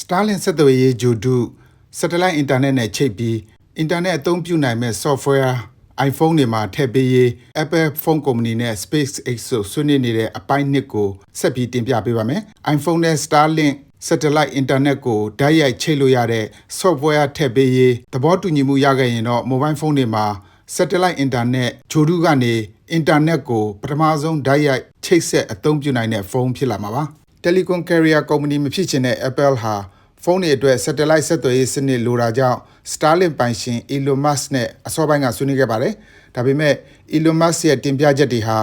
Starlink ဆက်သွယ်ရေးဂျိုဒု satellite internet နဲ့ချိတ်ပြီး internet အသုံးပြုနိုင်မဲ့ software iPhone တွေမှာထည့်ပေးရေး Apple Phone Company နဲ့ SpaceX တို့ဆွေးနွေးနေတဲ့အပိုင်းနှစ်ကိုဆက်ပြီးတင်ပြပေးပါမယ်။ iPhone နဲ့ Starlink satellite internet ကိုဓာတ်ရိုက်ချိတ်လို့ရတဲ့ software ထည့်ပေးရေးသဘောတူညီမှုရခဲ့ရင်တော့ mobile phone တွေမှာ satellite internet ဂျိုဒုကနေ internet ကိုပထမဆုံးဓာတ်ရိုက်ချိတ်ဆက်အသုံးပြုနိုင်တဲ့ဖုန်းဖြစ်လာမှာပါ။ Telecom carrier company မဖြစ်ချင်တဲ့ Apple ဟာဖုန်းတွေအတွက် satellite ဆက်သွယ်ရေးစနစ်လိုတာကြောင့် Starlink ပိုင်ရှင် Elon Musk နဲ့အစောပိုင်းကဆွေးနွေးခဲ့ပါတယ်။ဒါပေမဲ့ Elon Musk ရဲ့တင်ပြချက်တွေဟာ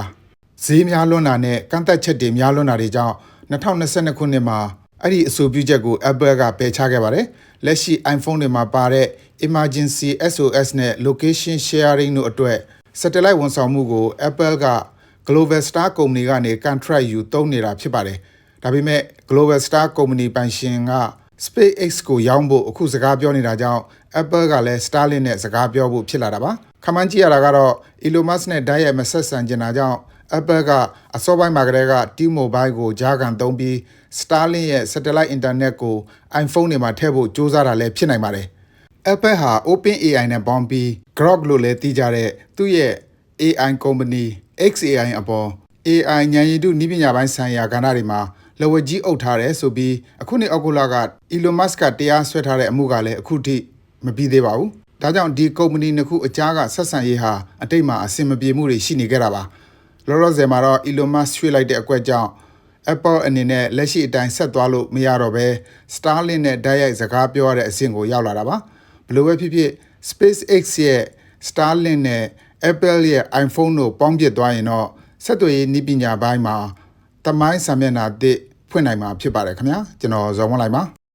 ဈေးများလွန်းတာနဲ့ကန့်သက်ချက်တွေများလွန်းတာတွေကြောင့်2022ခုနှစ်မှာအဲ့ဒီအဆိုပြုချက်ကို Apple ကပယ်ချခဲ့ပါတယ်။လက်ရှိ iPhone တွေမှာပါတဲ့ Emergency SOS နဲ့ Location Sharing တို့အတွက် satellite ဝန်ဆောင်မှုကို Apple က Global Star ကုမ္ပဏီကနေ contract ယူသုံးနေတာဖြစ်ပါတယ်။ ဒါပေမဲ့ Global Star ကုမ္ပဏီပိုင်ရှင်က SpaceX ကိုရောင်းဖို့အခုစကားပြောနေတာကြောင့် Apple ကလည်း Starlink နဲ့စကားပြောဖို့ဖြစ်လာတာပါ။ခန့်မှန်းကြည့်ရတာကတော့ Elon Musk နဲ့ဓာတ်ရိုက်မဆက်ဆံကျင်တာကြောင့် Apple ကအစောပိုင်းမှာကတည်းက T-Mobile ကိုကြားခံသုံးပြီး Starlink ရဲ့ satellite internet ကို iPhone တွေမှာထည့်ဖို့ကြိုးစားတာလည်းဖြစ်နိုင်ပါတယ်။ Apple ဟာ OpenAI နဲ့ပေါင်းပြီး Grok လို့လည်းသိကြတဲ့သူ့ရဲ့ AI ကုမ္ပဏီ XAI အပေါ် AI ဉာဏ်ရည်တုနည်းပညာပိုင်းဆိုင်ရာကဏ္ဍတွေမှာ လက်ဝဲကြီးအုပ်ထားတယ်ဆိုပြီးအခုနှစ်အောက်တိုလာက Elon Musk ကတရားစွဲထားတဲ့အမှုကလည်းအခုထိမပြီးသေးပါဘူး။ဒါကြောင့်ဒီကုမ္ပဏီနှစ်ခုအကြားကဆက်ဆံရေးဟာအတိတ်မှာအဆင်မပြေမှုတွေရှိနေခဲ့တာပါ။လောလောဆယ်မှာတော့ Elon Musk ရွှေ့လိုက်တဲ့အကွက်ကြောင့် Apple အနေနဲ့လက်ရှိအတိုင်းဆက်သွားလို့မရတော့ဘဲ Starlink နဲ့ဓာတ်ရိုက်စကားပြောရတဲ့အဆင့်ကိုရောက်လာတာပါ။ဘယ်လိုပဲဖြစ်ဖြစ် SpaceX ရဲ့ Starlink နဲ့ Apple ရဲ့ iPhone တို့ပေါင်းပြစ်သွားရင်တော့ဆက်သွယ်ရေးနည်းပညာပိုင်းမှာတမိုင်းစာမျက်နှာအသစ် ဖွင့်နိုင်မှာဖြစ်ပါတယ်ခင်ဗျာကျွန်တော်ဇော်ဝန်းလိုက်ပါ